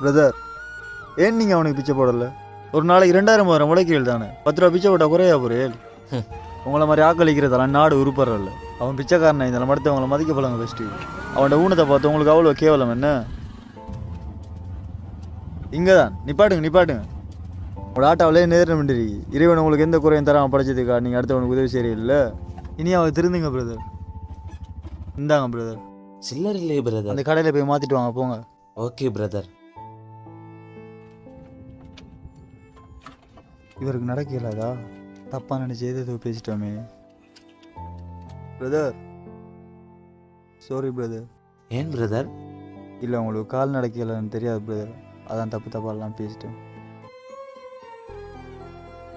Brother ஏன் நீங்கள் அவனுக்கு பிச்சை போடல? ஒரு நாளைக்கு ரெண்டாயிரம் மூவாயிரம் முளைக்கீழ் தானே. பத்து ரூபா பிச்சை போட்டால் குறையா ஹம். உங்களை மாதிரி ஆக்களிக்கிறதெல்லாம் நாடு உருப்படுறல அவன் பிச்சைக்காரனை இதில் மட்டும் அவங்கள மதிக்க போலாங்க ஃபஸ்ட்டு அவனோட ஊனத்தை பார்த்து உங்களுக்கு அவ்வளோ கேவலம் என்ன? இங்கே தான் நிப்பாட்டுங்க நிப்பாட்டுங்க. உங்களோட ஆட்டாவிலே நேரம் வேண்டியது இறைவன் உங்களுக்கு எந்த குறையும் தராமல் படைச்சதுக்கா? நீங்கள் அடுத்தவனுக்கு உதவி செய்யறீல்ல இனி அவன் திருந்துங்க பிரதர் இந்தாங்க பிரதர் சில்லர் இல்லையே பிரதர் அந்த கடையில் போய் மாற்றிட்டு வாங்க போங்க. ஓகே பிரதர் இவருக்கு நடக்க இயலாதா தப்பா நினைச்சு எது எதோ பேசிட்டோமே. பிரதர் சாரி பிரதர் ஏன் பிரதர் இல்லை உங்களுக்கு கால் நடக்கலன்னு தெரியாது பிரதர் அதான் தப்பு தப்பாலாம் பேசிட்டேன்